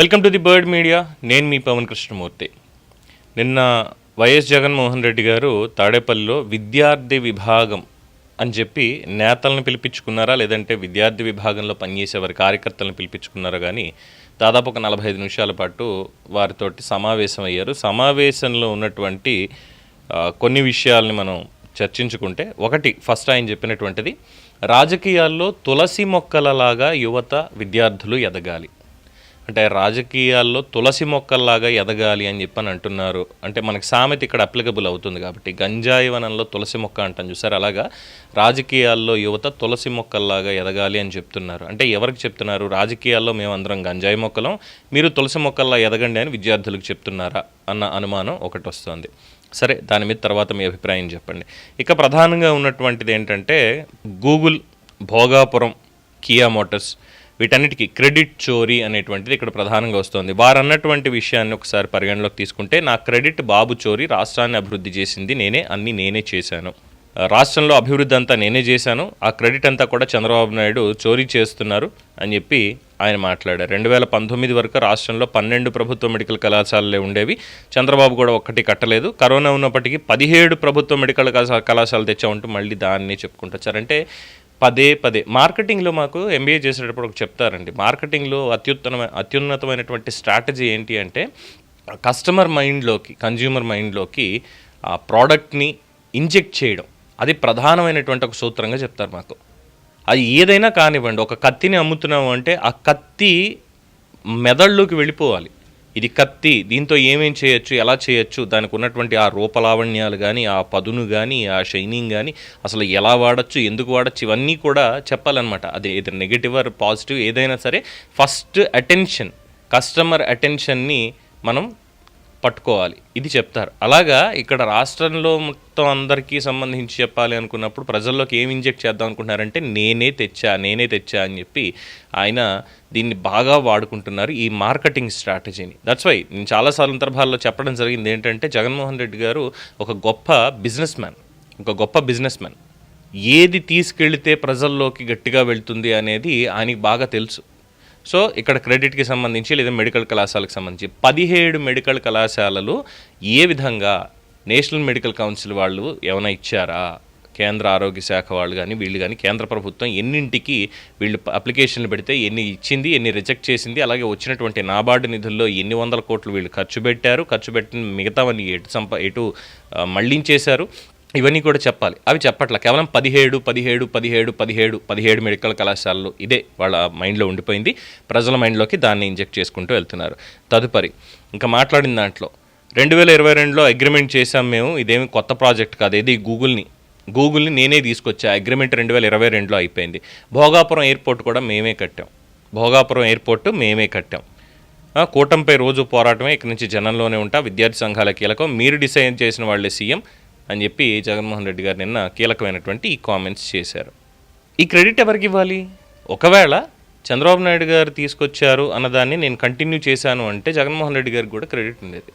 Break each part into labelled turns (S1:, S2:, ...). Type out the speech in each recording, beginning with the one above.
S1: Welcome to the bird media. నేను మీ పవన్ కృష్ణమూర్తి. నిన్న వైఎస్ జగన్మోహన్ రెడ్డి గారు తాడేపల్లిలో విద్యార్థి విభాగం అని చెప్పి నేతలను పిలిపించుకున్నారా లేదంటే విద్యార్థి విభాగంలో పనిచేసే వారి కార్యకర్తలను పిలిపించుకున్నారా కానీ దాదాపు ఒక నలభై ఐదు నిమిషాల పాటు వారితోటి సమావేశం అయ్యారు. సమావేశంలో ఉన్నటువంటి కొన్ని విషయాల్ని మనం చర్చించుకుంటే ఒకటి ఫస్ట్ ఆయన చెప్పినటువంటిది రాజకీయాల్లో తులసి మొక్కలలాగా యువత విద్యార్థులు ఎదగాలి. అంటే రాజకీయాల్లో తులసి మొక్కల్లాగా ఎదగాలి అని చెప్పని అంటున్నారు. అంటే మనకి సామెత ఇక్కడ అప్లికబుల్ అవుతుంది కాబట్టి గంజాయి వనంలో తులసి మొక్క అంటాం చూసారు? అలాగా రాజకీయాల్లో యువత తులసి మొక్కల్లాగా ఎదగాలి అని చెప్తున్నారు. అంటే ఎవరికి చెప్తున్నారు? రాజకీయాల్లో మేమందరం గంజాయి మొక్కలం మీరు తులసి మొక్కల్లా ఎదగండి అని విద్యార్థులకు చెప్తున్నారా? అన్న అనుమానం ఒకటి వస్తుంది. సరే దాని మీద తర్వాత మీ అభిప్రాయం చెప్పండి. ఇక ప్రధానంగా ఉన్నటువంటిది ఏంటంటే గూగుల్ భోగాపురం కియా మోటార్స్ వీటన్నిటికీ క్రెడిట్ చోరీ అనేటువంటిది ఇక్కడ ప్రధానంగా వస్తుంది. వారు అన్నటువంటి విషయాన్ని ఒకసారి పరిగణలోకి తీసుకుంటే నా క్రెడిట్ బాబు చోరీ రాష్ట్రాన్ని అభివృద్ధి చేసింది నేనే అన్ని నేనే చేశాను. రాష్ట్రంలో అభివృద్ధి అంతా నేనే చేశాను ఆ క్రెడిట్ అంతా కూడా చంద్రబాబు నాయుడు చోరీ చేస్తున్నారు అని చెప్పి ఆయన మాట్లాడారు. రెండు వేల పంతొమ్మిది వరకు రాష్ట్రంలో పన్నెండు ప్రభుత్వ మెడికల్ కళాశాలలే ఉండేవి. చంద్రబాబు కూడా ఒక్కటి కట్టలేదు. కరోనా ఉన్నప్పటికీ పదిహేడు ప్రభుత్వ మెడికల్ కళాశాల కళాశాలలు తెచ్చామంటూ మళ్ళీ దాన్ని చెప్పుకుంటూ అంటే పదే పదే. మార్కెటింగ్లో మాకు ఎంబీఏ చేసేటప్పుడు ఒక చెప్తారండి. మార్కెటింగ్లో అత్యుత్తమ అత్యున్నతమైనటువంటి స్ట్రాటజీ ఏంటి అంటే కస్టమర్ మైండ్లోకి కన్జ్యూమర్ మైండ్లోకి ఆ ప్రోడక్ట్ని ఇంజెక్ట్ చేయడం. అది ప్రధానమైనటువంటి ఒక సూత్రంగా చెప్తారు మాకు. అది ఏదైనా కానివ్వండి ఒక కత్తిని అమ్ముతున్నాము అంటే ఆ కత్తి మెదడులోకి వెళ్ళిపోవాలి. ఇది కత్తి దీంతో ఏమేం చేయొచ్చు ఎలా చేయొచ్చు దానికి ఉన్నటువంటి ఆ రూపలావణ్యాలు కానీ ఆ పదును కానీ ఆ షైనింగ్ కానీ అసలు ఎలా వాడచ్చు ఎందుకు వాడచ్చు ఇవన్నీ కూడా చెప్పాలన్నమాట. అది ఇది నెగిటివ్ ఆర్ పాజిటివ్ ఏదైనా సరే ఫస్ట్ అటెన్షన్ కస్టమర్ అటెన్షన్ని మనం పట్టుకోవాలి. ఇది చెప్తారు. అలాగా ఇక్కడ రాష్ట్రంలో మొత్తం అందరికీ సంబంధించి చెప్పాలి అనుకున్నప్పుడు ప్రజల్లోకి ఏం ఇంజెక్ట్ చేద్దాం అనుకుంటున్నారంటే నేనే తెచ్చా నేనే తెచ్చా అని చెప్పి ఆయన దీన్ని బాగా వాడుకుంటున్నారు ఈ మార్కెటింగ్ స్ట్రాటజీని. దట్స్ వై నేను చాలా సందర్భాల్లో చెప్పడం జరిగింది ఏంటంటే జగన్మోహన్ రెడ్డి గారు ఒక గొప్ప బిజినెస్ మ్యాన్ ఒక గొప్ప బిజినెస్ మ్యాన్ ఏది తీసుకెళ్తే ప్రజల్లోకి గట్టిగా వెళ్తుంది అనేది ఆయనకి బాగా తెలుసు. సో ఇక్కడ క్రెడిట్కి సంబంధించి లేదా మెడికల్ కళాశాలకు సంబంధించి పదిహేడు మెడికల్ కళాశాలలు ఏ విధంగా నేషనల్ మెడికల్ కౌన్సిల్ వాళ్ళు ఏమైనా ఇచ్చారా? కేంద్ర ఆరోగ్య శాఖ వాళ్ళు కానీ వీళ్ళు కానీ కేంద్ర ప్రభుత్వం ఎన్నింటికి వీళ్ళు అప్లికేషన్లు పెడితే ఎన్ని ఇచ్చింది ఎన్ని రిజెక్ట్ చేసింది అలాగే వచ్చినటువంటి నాబార్డు నిధుల్లో ఎన్ని వందల కోట్లు వీళ్ళు ఖర్చు పెట్టారు ఖర్చు పెట్టిన మిగతావన్నీ ఎటు సంప ఎటు మళ్ళీ చేశారు ఇవన్నీ కూడా చెప్పాలి. అవి చెప్పట్ల. కేవలం పదిహేడు పదిహేడు పదిహేడు పదిహేడు పదిహేడు మెడికల్ కళాశాలలు ఇదే వాళ్ళ మైండ్లో ఉండిపోయింది. ప్రజల మైండ్లోకి దాన్ని ఇంజెక్ట్ చేసుకుంటూ వెళ్తున్నారు. తదుపరి ఇంకా మాట్లాడిన దాంట్లో రెండు వేల ఇరవై రెండులో అగ్రిమెంట్ చేశాం మేము. ఇదేమి కొత్త ప్రాజెక్ట్ కాదు. ఇది గూగుల్ని. గూగుల్ని నేనే తీసుకొచ్చా. అగ్రిమెంట్ రెండు వేల ఇరవై రెండులో అయిపోయింది. భోగాపురం ఎయిర్పోర్ట్ కూడా మేమే కట్టాం. భోగాపురం ఎయిర్పోర్ట్ మేమే కట్టాం. ఆ, కూటమిపై రోజు పోరాటమే. ఇక్కడి నుంచి జనంలోనే ఉంటా. విద్యార్థి సంఘాల కీలకం. మీరు డిసైడ్ చేసిన వాళ్ళే సీఎం. అని చెప్పి జగన్మోహన్ రెడ్డి గారు నిన్న కీలకమైనటువంటి ఈ కామెంట్స్ చేశారు. ఈ క్రెడిట్ ఎవరికి ఇవ్వాలి? ఒకవేళ చంద్రబాబు నాయుడు గారు తీసుకొచ్చారు అన్నదాన్ని నేను కంటిన్యూ చేశాను అంటే జగన్మోహన్ రెడ్డి గారికి కూడా క్రెడిట్ ఉండేది.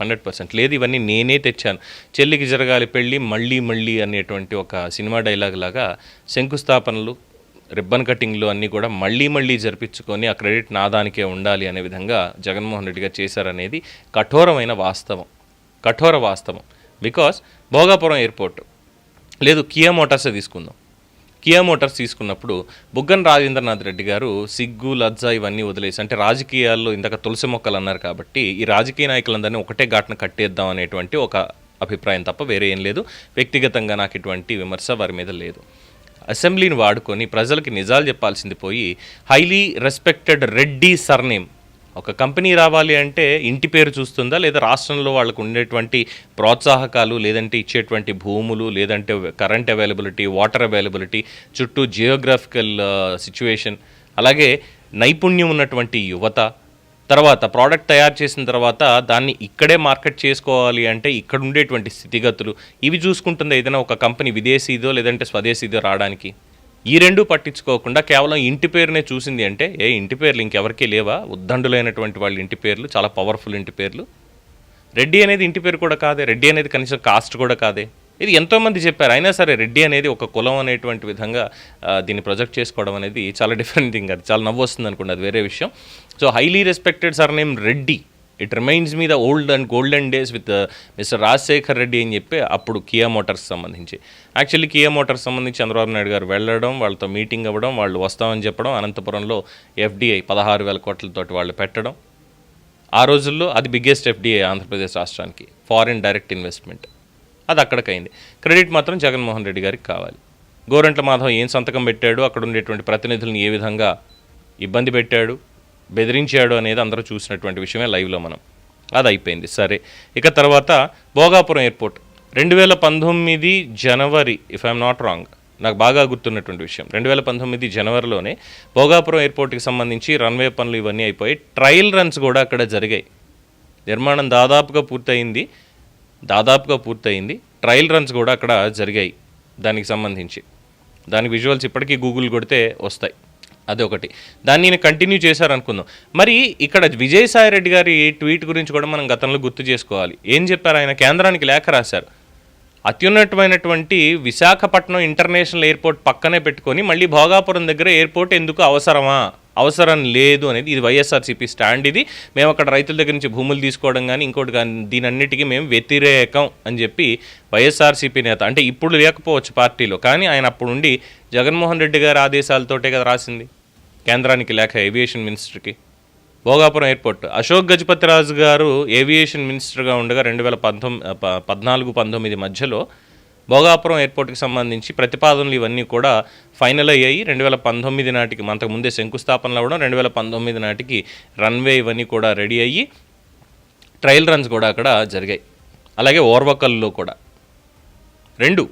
S1: హండ్రెడ్ పర్సెంట్ లేదు ఇవన్నీ నేనే తెచ్చాను. చెల్లికి జరగాలి పెళ్ళి మళ్ళీ మళ్ళీ అనేటువంటి ఒక సినిమా డైలాగ్ లాగా శంకుస్థాపనలు రిబ్బన్ కటింగ్లు అన్నీ కూడా మళ్ళీ మళ్ళీ జరిపించుకొని ఆ క్రెడిట్ నాదానికే ఉండాలి అనే విధంగా జగన్మోహన్ రెడ్డి గారు చేశారనేది కఠోరమైన వాస్తవం. కఠోర వాస్తవం. Because Bhogapuram airport. లేదు కియా మోటార్సే తీసుకుందాం. కియా మోటార్స్ తీసుకున్నప్పుడు బుగ్గన్ రాజేంద్రనాథ్ రెడ్డి గారు సిగ్గు లజ్జ ఇవన్నీ వదిలేసి అంటే రాజకీయాల్లో ఇందాక తులసి మొక్కలు అన్నారు కాబట్టి ఈ రాజకీయ నాయకులందరినీ ఒకటే ఘాట్న కట్టేద్దాం అనేటువంటి ఒక అభిప్రాయం తప్ప వేరే ఏం లేదు. వ్యక్తిగతంగా నాకు ఇటువంటి విమర్శ వారి మీద లేదు. అసెంబ్లీని వాడుకొని ప్రజలకి నిజాలు చెప్పాల్సింది పోయి హైలీ రెస్పెక్టెడ్ రెడ్డి సర్నేమ్. ఒక కంపెనీ రావాలి అంటే ఇంటి పేరు చూస్తుందా లేదా రాష్ట్రంలో వాళ్ళకు ఉండేటువంటి ప్రోత్సాహకాలు లేదంటే ఇచ్చేటువంటి భూములు లేదంటే కరెంట్ అవైలబిలిటీ వాటర్ అవైలబిలిటీ చుట్టూ జియోగ్రాఫికల్ సిచ్యువేషన్ uh, అలాగే నైపుణ్యం ఉన్నటువంటి యువత. తర్వాత ప్రోడక్ట్ తయారు చేసిన తర్వాత దాన్ని ఇక్కడే మార్కెట్ చేసుకోవాలి అంటే ఇక్కడ ఉండేటువంటి స్థితిగతులు. ఇవి చూసుకుంటుంది ఏదైనా ఒక కంపెనీ విదేశీదో లేదంటే స్వదేశీదో రావడానికి? ఈ రెండు పట్టించుకోకుండా కేవలం ఇంటి పేరునే చూసింది అంటే ఏ ఇంటి పేర్లు ఇంకెవరికీ లేవా? ఉద్దండులైనటువంటి వాళ్ళ ఇంటి పేర్లు చాలా పవర్ఫుల్ ఇంటి పేర్లు. రెడ్డి అనేది ఇంటి పేరు కూడా కాదే. రెడ్డి అనేది కనీసం కాస్ట్ కూడా కాదే. ఇది ఎంతోమంది చెప్పారు. అయినా సరే రెడ్డి అనేది ఒక కులం అనేటువంటి విధంగా దీన్ని ప్రొజెక్ట్ చేసుకోవడం అనేది చాలా డిఫరెంట్ థింగ్. అది చాలా నవ్వు వస్తుంది అనుకోండి. అది వేరే విషయం. So highly respected surname Reddy. It remains me the old and golden days with Mr Rajasekhar Reddy అని చెప్పి అప్పుడు కియా మోటార్స్ సంబంధించి. యాక్చువల్లీ కియా మోటార్స్ సంబంధించి చంద్రబాబు నాయుడు గారు వెళ్ళడం వాళ్ళతో మీటింగ్ అవ్వడం వాళ్ళు వస్తామని చెప్పడం అనంతపురంలో ఎఫ్డిఐ పదహారు వేల కోట్లతోటి వాళ్ళు పెట్టడం. ఆ రోజుల్లో అది బిగ్గెస్ట్ ఎఫ్డిఐ ఆంధ్రప్రదేశ్ రాష్ట్రానికి ఫారిన్ డైరెక్ట్ ఇన్వెస్ట్మెంట్ అది అక్కడికైంది. క్రెడిట్ మాత్రం జగన్మోహన్ రెడ్డి గారికి కావాలి. గోరంట్ల మాధవ్ ఏం సంతకం పెట్టాడు? అక్కడ ఉండేటువంటి ప్రతినిధులను ఏ విధంగా ఇబ్బంది పెట్టాడు? బెదిరించాడు అనేది అందరూ చూసినటువంటి విషయమే లైవ్లో మనం. అది అయిపోయింది. సరే. ఇక తర్వాత భోగాపురం ఎయిర్పోర్ట్. రెండు వేల పంతొమ్మిది జనవరి ఇఫ్ ఐఎమ్ నాట్ రాంగ్ నాకు బాగా గుర్తున్నటువంటి విషయం. రెండు వేల పంతొమ్మిది జనవరిలోనే భోగాపురం ఎయిర్పోర్ట్కి సంబంధించి రన్వే పనులు ఇవన్నీ అయిపోయి ట్రయల్ రన్స్ కూడా అక్కడ జరిగాయి. నిర్మాణం దాదాపుగా పూర్తయింది. దాదాపుగా పూర్తయింది. ట్రయల్ రన్స్ కూడా అక్కడ జరిగాయి దానికి సంబంధించి. దానికి విజువల్స్ ఇప్పటికీ గూగుల్ కొడితే వస్తాయి. అదొకటి. దాన్ని నేను కంటిన్యూ చేశారనుకుందాం. మరి ఇక్కడ విజయసాయి రెడ్డి గారి ట్వీట్ గురించి కూడా మనం గతంలో గుర్తు చేసుకోవాలి. ఏం చెప్పారు ఆయన? కేంద్రానికి లేఖ రాశారు. అత్యున్నతమైనటువంటి విశాఖపట్నం ఇంటర్నేషనల్ ఎయిర్పోర్ట్ పక్కనే పెట్టుకొని మళ్ళీ భోగాపురం దగ్గర ఎయిర్పోర్ట్ ఎందుకు అవసరమా? అవసరం లేదు అనేది ఇది వైఎస్ఆర్సీపీ స్టాండ్ ఇది. మేము అక్కడ రైతుల దగ్గర నుంచి భూములు తీసుకోవడం కానీ ఇంకోటి కానీ దీనన్నిటికీ మేము వ్యతిరేకం అని చెప్పి వైఎస్ఆర్సీపీ నేత అంటే ఇప్పుడు లేకపోవచ్చు పార్టీలో కానీ ఆయన అప్పుడుండి జగన్మోహన్ రెడ్డి గారి ఆదేశాలతోటే కదా రాసింది కేంద్రానికి లేఖ ఏవియేషన్ మినిస్టర్కి భోగాపురం ఎయిర్పోర్ట్. అశోక్ గజపతిరాజు గారు ఏవియేషన్ మినిస్టర్గా ఉండగా రెండు వేల పంతొమ్మిది పద్నాలుగు పంతొమ్మిది మధ్యలో భోగాపురం ఎయిర్పోర్ట్కి సంబంధించి ప్రతిపాదనలు ఇవన్నీ కూడా ఫైనల్ అయ్యాయి. రెండు వేల పంతొమ్మిది నాటికి అంతకు ముందే శంకుస్థాపనలు అవ్వడం రెండు వేల పంతొమ్మిది నాటికి రన్వే ఇవన్నీ కూడా రెడీ అయ్యి ట్రయల్ రన్స్ కూడా అక్కడ జరిగాయి. అలాగే ఓర్వకల్లో కూడా. రెండు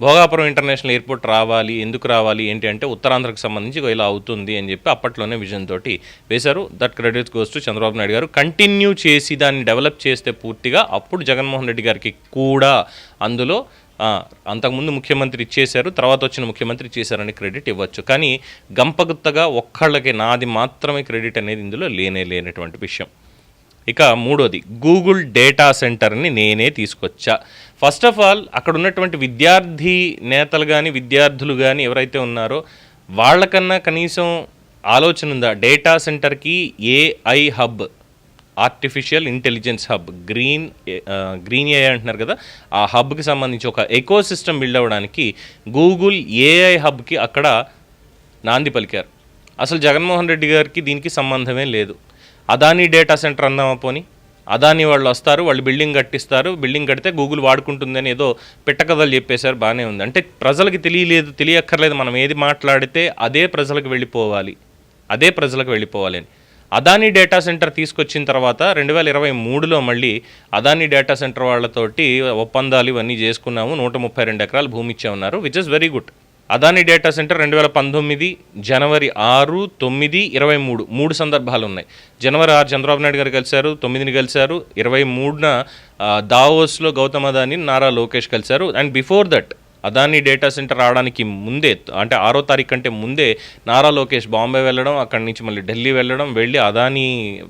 S1: భోగాపురం ఇంటర్నేషనల్ ఎయిర్పోర్ట్ రావాలి ఎందుకు రావాలి ఏంటి అంటే ఉత్తరాంధ్రకు సంబంధించి ఇలా అవుతుంది అని చెప్పి అప్పట్లోనే విజన్ తోటి వేశారు. That credit goes to Chandrababu Naidu garu. Continue చేసి దాన్ని డెవలప్ చేస్తే పూర్తిగా అప్పుడు జగన్మోహన్ రెడ్డి గారికి కూడా అందులో అంతకుముందు ముఖ్యమంత్రి ఇచ్చేశారు తర్వాత వచ్చిన ముఖ్యమంత్రి ఇచ్చేశారని క్రెడిట్ ఇవ్వచ్చు. కానీ గంపగుత్తగా ఒక్కళ్ళకి నాది మాత్రమే క్రెడిట్ అనేది ఇందులో లేనే లేనటువంటి విషయం. ఇక మూడోది గూగుల్ డేటా సెంటర్ని నేనే తీసుకొచ్చా. ఫస్ట్ ఆఫ్ ఆల్ అక్కడ ఉన్నటువంటి విద్యార్థి నేతలు కానీ విద్యార్థులు కానీ ఎవరైతే ఉన్నారో వాళ్ళకన్నా కనీసం ఆలోచన ఉందా? డేటా సెంటర్కి AI hub artificial intelligence hub green green AI అంటున్నారు కదా ఆ హబ్కి సంబంధించి ఒక ఎకో సిస్టమ్ బిల్డ్ అవ్వడానికి గూగుల్ ఏఐ హబ్కి అక్కడ నాంది పలికారు. అసలు జగన్మోహన్ రెడ్డి గారికి దీనికి సంబంధమే లేదు. అదానీ డేటా సెంటర్ అందామా పోని? అదానీ వాళ్ళు వస్తారు వాళ్ళు బిల్డింగ్ కట్టిస్తారు బిల్డింగ్ కడితే గూగుల్ వాడుకుంటుందని ఏదో పిట్టకథలు చెప్పేశారు బాగానే ఉంది. అంటే ప్రజలకు తెలియలేదు తెలియక్కర్లేదు మనం ఏది మాట్లాడితే అదే ప్రజలకు వెళ్ళిపోవాలి. అదే ప్రజలకు వెళ్ళిపోవాలి అని. అదానీ డేటా సెంటర్ తీసుకొచ్చిన తర్వాత రెండు వేల ఇరవై మూడులో మళ్ళీ అదానీ డేటా సెంటర్ వాళ్ళతోటి ఒప్పందాలు ఇవన్నీ చేసుకున్నాము. నూట ముప్పై రెండు ఎకరాలు భూమి ఇచ్చామన్నారు which is very good Adani data centre రెండు వేల పంతొమ్మిది జనవరి ఆరు తొమ్మిది ఇరవై మూడు మూడు సందర్భాలు ఉన్నాయి. జనవరి ఆరు చంద్రబాబు నాయుడు గారు కలిశారు తొమ్మిదిని కలిశారు ఇరవై మూడున దావోస్లో గౌతమ్ అదాని నారా లోకేష్ కలిశారు and before that Adani data centre రావడానికి ముందే అంటే ఆరో తారీఖు కంటే ముందే నారా లోకేష్ బాంబే వెళ్ళడం అక్కడి నుంచి మళ్ళీ ఢిల్లీ వెళ్ళడం వెళ్ళి అదానీ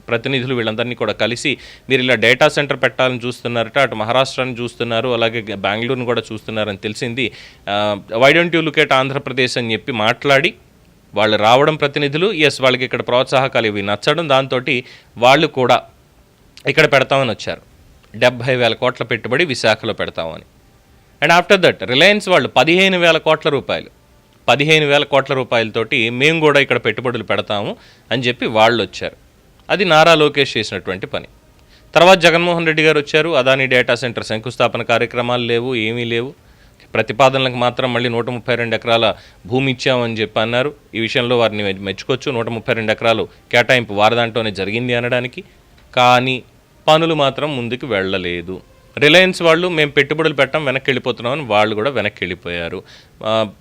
S1: ప్రతినిధులు వీళ్ళందరినీ కూడా కలిసి మీరు ఇలా డేటా సెంటర్ పెట్టాలని చూస్తున్నారట అటు మహారాష్ట్రాన్ని చూస్తున్నారు అలాగే బెంగళూరుని కూడా చూస్తున్నారని తెలిసింది. Why don't you look at Andhra Pradesh అని చెప్పి మాట్లాడి వాళ్ళు రావడం ప్రతినిధులు ఎస్ వాళ్ళకి ఇక్కడ ప్రోత్సాహకాలు ఇవి నచ్చడం దాంతో వాళ్ళు కూడా ఇక్కడ పెడతామని వచ్చారు. డెబ్భై వేల కోట్ల పెట్టుబడి విశాఖలో పెడతామని. అండ్ ఆఫ్టర్ దట్ రిలయన్స్ వాళ్ళు పదిహేను వేల కోట్ల రూపాయలు. పదిహేను వేల కోట్ల రూపాయలతోటి మేము కూడా ఇక్కడ పెట్టుబడులు పెడతాము అని చెప్పి వాళ్ళు వచ్చారు. అది నారా లోకేష్ చేసినటువంటి పని. తర్వాత జగన్మోహన్ రెడ్డి గారు వచ్చారు. అదాని డేటా సెంటర్ శంకుస్థాపన కార్యక్రమాలు లేవు ఏమీ లేవు. ప్రతిపాదనలకు మాత్రం మళ్ళీ నూట ముప్పై రెండు ఎకరాల భూమి ఇచ్చామని చెప్పి అన్నారు. ఈ విషయంలో వారిని మెచ్చుకోవచ్చు. నూట ముప్పై రెండు ఎకరాలు కేటాయింపు వారి దాంట్లోనే జరిగింది అనడానికి. కానీ పనులు మాత్రం ముందుకు వెళ్ళలేదు. రిలయన్స్ వాళ్ళు మేము పెట్టుబడులు పెట్టాం వెనక్కి వెళ్ళిపోతున్నామని వాళ్ళు కూడా వెనక్కి వెళ్ళిపోయారు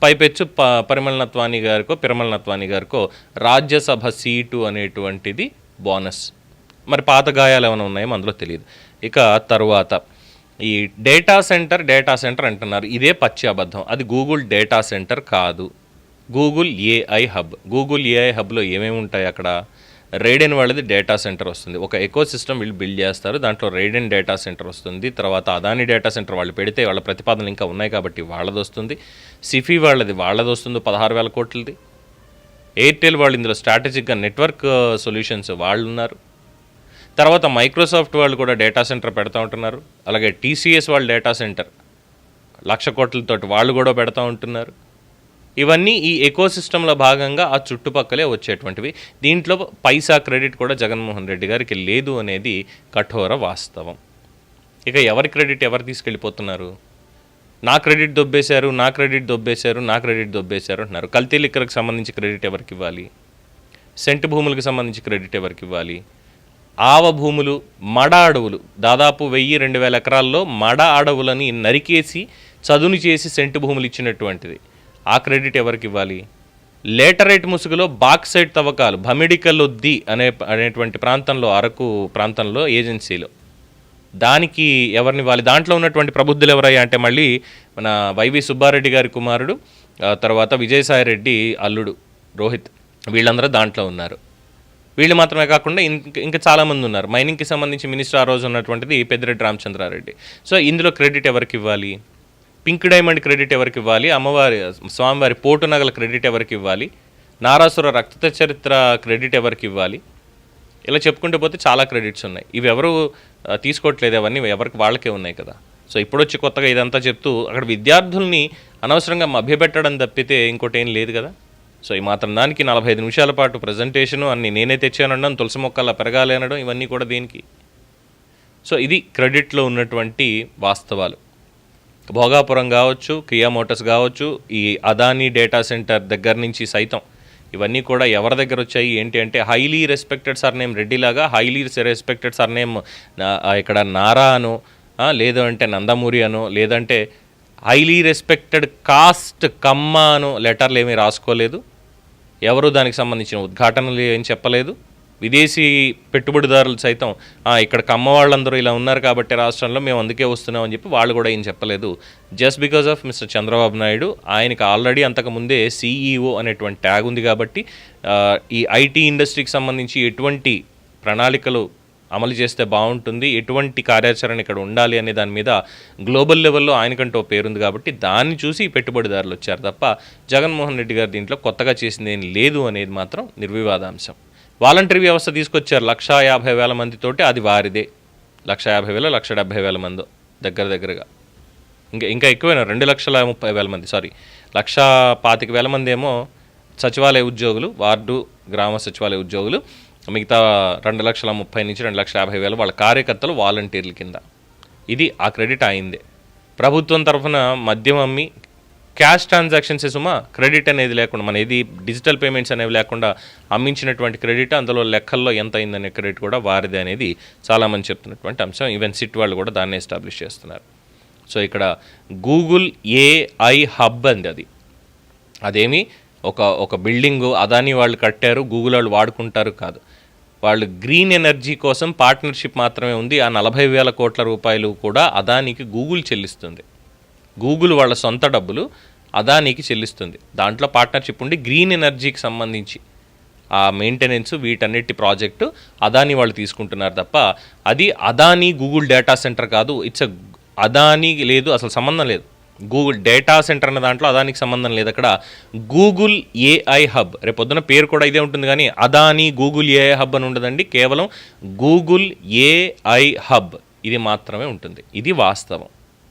S1: పైపెచ్చు ప పరిమళ నత్వాని గారికో పిరమల నత్వాని గారికో రాజ్యసభ సీటు అనేటువంటిది బోనస్. మరి పాత గాయాలు ఏమైనా ఉన్నాయో అందులో తెలియదు. ఇక తరువాత ఈ డేటా సెంటర్ డేటా సెంటర్ అంటున్నారు. ఇదే పచ్చి అబద్ధం అది గూగుల్ డేటా సెంటర్ కాదు. Google AI hub. Google AI హబ్లో ఏమేమి ఉంటాయి అక్కడ? రైడెన్ వాళ్ళది డేటా సెంటర్ వస్తుంది. ఒక ఎకో సిస్టమ్ వీళ్ళు బిల్డ్ చేస్తారు. దాంట్లో రైడెన్ డేటా సెంటర్ వస్తుంది. తర్వాత అదాని డేటా సెంటర్ వాళ్ళు పెడితే వాళ్ళ ప్రతిపాదనలు ఇంకా ఉన్నాయి కాబట్టి వాళ్ళది వస్తుంది. సిఫీ వాళ్ళది వాళ్ళది వస్తుంది పదహారు వేల కోట్లది. ఎయిర్టెల్ వాళ్ళు ఇందులో స్ట్రాటజిక్గా నెట్వర్క్ సొల్యూషన్స్ వాళ్ళు ఉన్నారు. తర్వాత మైక్రోసాఫ్ట్ వాళ్ళు కూడా డేటా సెంటర్ పెడతా ఉంటున్నారు. అలాగే టీసీఎస్ వాళ్ళు డేటా సెంటర్ లక్ష కోట్లతోటి వాళ్ళు కూడా పెడతా ఉంటున్నారు. ఇవన్నీ ఈ ఎకో సిస్టంలో భాగంగా ఆ చుట్టుపక్కలే వచ్చేటువంటివి. దీంట్లో పైసా క్రెడిట్ కూడా జగన్మోహన్ రెడ్డి గారికి లేదు అనేది కఠోర వాస్తవం. ఇక ఎవరి క్రెడిట్ ఎవరు తీసుకెళ్ళిపోతున్నారు? నా క్రెడిట్ దొబ్బేశారు నా క్రెడిట్ దొబ్బేశారు నా క్రెడిట్ దొబ్బేశారు అంటున్నారు. కల్తీ లిక్కర్కి సంబంధించి క్రెడిట్ ఎవరికి ఇవ్వాలి? సెంటు భూములకు సంబంధించి క్రెడిట్ ఎవరికి ఇవ్వాలి? ఆవ భూములు మడ అడవులు. దాదాపు వెయ్యి రెండు వేల ఎకరాల్లో మడ అడవులని నరికేసి చదును చేసి సెంటు భూములు ఇచ్చినటువంటిది. ఆ క్రెడిట్ ఎవరికి ఇవ్వాలి? లేటరైట్ ముసుగులో బాక్సైడ్ తవ్వకాలు భమిడికలొద్ది అనే అనేటువంటి ప్రాంతంలో అరకు ప్రాంతంలో ఏజెన్సీలో. దానికి ఎవరిని ఇవ్వాలి? దాంట్లో ఉన్నటువంటి ప్రబుద్ధులు ఎవరయ్యా అంటే మళ్ళీ మన వైవి సుబ్బారెడ్డి గారి కుమారుడు తర్వాత విజయసాయి రెడ్డి అల్లుడు రోహిత్. వీళ్ళందరూ దాంట్లో ఉన్నారు. వీళ్ళు మాత్రమే కాకుండా ఇంక ఇంకా చాలామంది ఉన్నారు. మైనింగ్కి సంబంధించి మినిస్టర్ ఆ రోజు ఉన్నటువంటిది పెద్దిరెడ్డి రామచంద్రారెడ్డి. సో ఇందులో క్రెడిట్ ఎవరికి ఇవ్వాలి? పింక్ డైమండ్ క్రెడిట్ ఎవరికి ఇవ్వాలి? అమ్మవారి స్వామివారి పోటు నగల క్రెడిట్ ఎవరికి ఇవ్వాలి? నారాసుర రక్త చరిత్ర క్రెడిట్ ఎవరికి ఇవ్వాలి? ఇలా చెప్పుకుంటూ పోతే చాలా క్రెడిట్స్ ఉన్నాయి. ఇవి ఎవరు తీసుకోవట్లేదు అవన్నీ ఎవరికి వాళ్ళకే ఉన్నాయి కదా. సో ఇప్పుడొచ్చి కొత్తగా ఇదంతా చెప్తూ అక్కడ విద్యార్థుల్ని అనవసరంగా మభ్యపెట్టడం తప్పితే ఇంకోటి ఏం లేదు కదా. సో ఈ మాత్రం దానికి నలభై ఐదు నిమిషాల పాటు ప్రజెంటేషను అన్ని నేనే తెచ్చానడం తులసి మొక్కల పెరగాలి అనడం ఇవన్నీ కూడా దీనికి. సో ఇది క్రెడిట్లో ఉన్నటువంటి వాస్తవాలు. భోగాపురం కావచ్చు కియా మోటార్స్ కావచ్చు ఈ అదానీ డేటా సెంటర్ దగ్గర నుంచి సైతం ఇవన్నీ కూడా ఎవరి దగ్గర వచ్చాయి ఏంటి అంటే highly respected sir name Reddy లాగా హైలీ రెస్పెక్టెడ్ సర్ నేమ్ ఇక్కడ నారా అను లేదు అంటే నందమూరి అను లేదంటే హైలీ రెస్పెక్టెడ్ కాస్ట్ కమ్మ అను లెటర్లు ఏమీ రాసుకోలేదు. ఎవరు దానికి సంబంధించిన ఉద్ఘాటనలు ఏం చెప్పలేదు. విదేశీ పెట్టుబడిదారులు సైతం ఇక్కడ కమ్మ వాళ్ళందరూ ఇలా ఉన్నారు కాబట్టి రాష్ట్రంలో మేము అందుకే వస్తున్నాం అని చెప్పి వాళ్ళు కూడా ఏం చెప్పలేదు. Just because of Mr Chandrababu Naidu ఆయనకి ఆల్రెడీ అంతకుముందే సీఈఓ అనేటువంటి ట్యాగ్ ఉంది కాబట్టి ఈ ఐటీ ఇండస్ట్రీకి సంబంధించి ఎటువంటి ప్రణాళికలు అమలు చేస్తే బాగుంటుంది ఎటువంటి కార్యాచరణ ఇక్కడ ఉండాలి అనే దాని మీద గ్లోబల్ లెవెల్లో ఆయనకంటూ ఓ పేరుంది కాబట్టి దాన్ని చూసి పెట్టుబడిదారులు వచ్చారు తప్ప జగన్మోహన్ రెడ్డి గారు దీంట్లో కొత్తగా చేసింది ఏం లేదు అనేది మాత్రం నిర్వివాదాంశం. వాలంటరీ వ్యవస్థ తీసుకొచ్చారు లక్ష యాభై వేల మందితోటి అది వారిదే. లక్ష యాభై వేల లక్ష డెబ్బై వేల మంది దగ్గర దగ్గరగా. ఇంకా ఇంకా ఎక్కువైనా రెండు లక్షల ముప్పై వేల మంది సారీ. లక్ష పాతిక వేల మంది ఏమో సచివాలయ ఉద్యోగులు వార్డు గ్రామ సచివాలయ ఉద్యోగులు మిగతా రెండు లక్షల ముప్పై నుంచి రెండు లక్షల యాభై వేలు వాళ్ళ కార్యకర్తలు వాలంటీర్ల కింద. ఇది ఆ క్రెడిట్ అయిందే. ప్రభుత్వం తరఫున మద్యం అమ్మి క్యాష్ ట్రాన్సాక్షన్స్ సుమా క్రెడిట్ అనేది లేకుండా మన ఇది డిజిటల్ పేమెంట్స్ అనేవి లేకుండా అమ్మించినటువంటి క్రెడిట్ అందులో లెక్కల్లో ఎంత అయిందనే క్రెడిట్ కూడా వారిది అనేది చాలామంది చెప్తున్నటువంటి అంశం. ఈవెన్ సిట్ వాళ్ళు కూడా దాన్ని ఎస్టాబ్లిష్ చేస్తున్నారు. సో ఇక్కడ గూగుల్ ఏఐ హబ్ అంది అది. అదేమి ఒక ఒక బిల్డింగ్ అదాని వాళ్ళు కట్టారు గూగుల్ వాళ్ళు వాడుకుంటారు కాదు. వాళ్ళు గ్రీన్ ఎనర్జీ కోసం పార్ట్నర్షిప్ మాత్రమే ఉంది. ఆ నలభై వేల కోట్ల రూపాయలు కూడా అదానికి గూగుల్ చెల్లిస్తుంది. గూగుల్ వాళ్ళ సొంత డబ్బులు అదానికి చెల్లిస్తుంది. దాంట్లో పార్ట్నర్షిప్ ఉండి గ్రీన్ ఎనర్జీకి సంబంధించి ఆ మెయింటెనెన్స్ వీటన్నిటి ప్రాజెక్టు అదాని వాళ్ళు తీసుకుంటున్నారు తప్ప అది అదాని గూగుల్ డేటా సెంటర్ కాదు ఇట్స్ అదాని లేదు అసలు సంబంధం లేదు. గూగుల్ డేటా సెంటర్ అన్న దాంట్లో అదానికి సంబంధం లేదు అక్కడ. గూగుల్ ఏఐ హబ్ రేపు పొద్దున పేరు కూడా ఇదే ఉంటుంది కానీ అదాని గూగుల్ ఏఐ హబ్ అని ఉండదండి కేవలం గూగుల్ ఏఐ హబ్ ఇది మాత్రమే ఉంటుంది. ఇది వాస్తవం.